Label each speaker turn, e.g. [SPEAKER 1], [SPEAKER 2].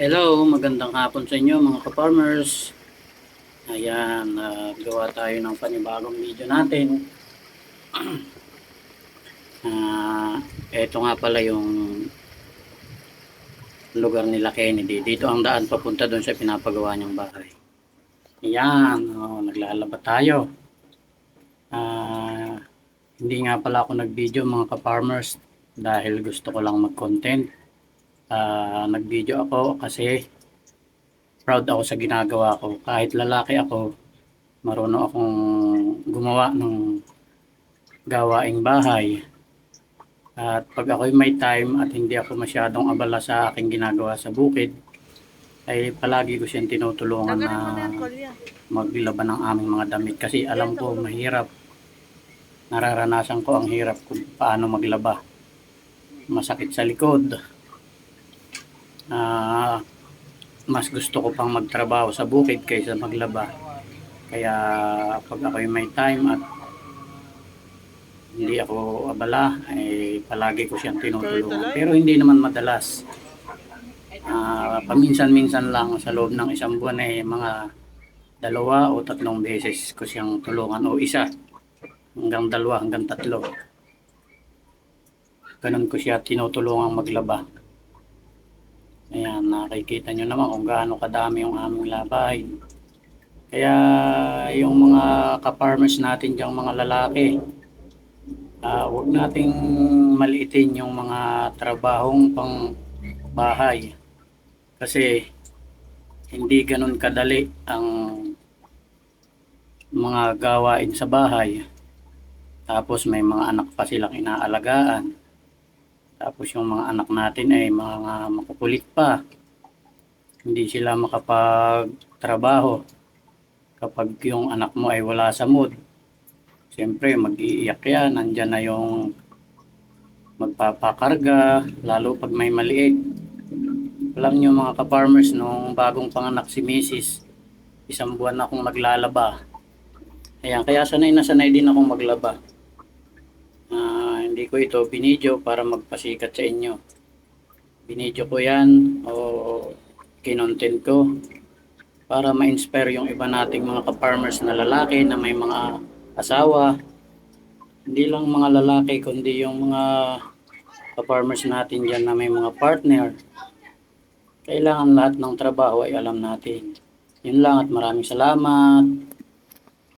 [SPEAKER 1] Hello, magandang hapon sa inyo mga ka-farmers. Ayan, gawa tayo ng panibagong video natin. Ah, eto nga pala yung lugar nila Kennedy. Dito ang daan papunta doon sa pinapagawa niyang bahay. Ayan, oh, naglalaba tayo. Hindi nga pala ako nag-video mga ka-farmers dahil gusto ko lang mag-content. Ah, nag-video ako kasi proud ako sa ginagawa ko. Kahit lalaki ako, marunong akong gumawa ng gawaing bahay. At pag ako'y may time at hindi ako masyadong abala sa aking ginagawa sa bukid, ay palagi ko siyang tinutulungan
[SPEAKER 2] na
[SPEAKER 1] maglaban ng aming mga damit kasi alam ko mahirap. Nararanasan ko ang hirap kung paano maglaba. Masakit sa likod. Ah, mas gusto ko pang magtrabaho sa bukid kaysa maglaba. Kaya pag ako'y may time at hindi ako abala, eh, palagi ko siyang tinutulungan. Pero hindi naman madalas. Ah, paminsan-minsan lang sa loob ng isang buwan eh, mga dalawa o tatlong beses ko siyang tulungan o isa hanggang dalawa hanggang tatlo. Ganun ko siya tinutulungan maglaba. Ayan nakikita nyo naman kung gaano kadami yung aming labay kaya yung mga ka-farmers natin diyang mga lalaki ah huwag nating maliitin yung mga trabahong pang bahay. Kasi hindi ganun kadali ang mga gawain sa bahay. Tapos may mga anak pa silang inaalagaan. Tapos yung mga anak natin ay mga makukulit pa. Hindi sila makapagtrabaho kapag yung anak mo ay wala sa mood. Siyempre mag-iiyak yan. Nandyan na yung magpapakarga, lalo pag may maliit. Alam nyo mga ka-farmers, nung bagong panganak si Mrs., isang buwan na akong maglalaba. Ayan, kaya sanay na sanay din akong maglaba. Ah, hindi ko ito binidyo para magpasikat sa inyo. Binidyo ko yan o kinontent ko para ma-inspire yung iba nating mga ka-farmers na lalaki na may mga asawa. Hindi lang mga lalaki kundi yung mga ka-farmers natin dyan na may mga partner kailangan lahat ng trabaho ay alam natin. Yun lang at maraming salamat.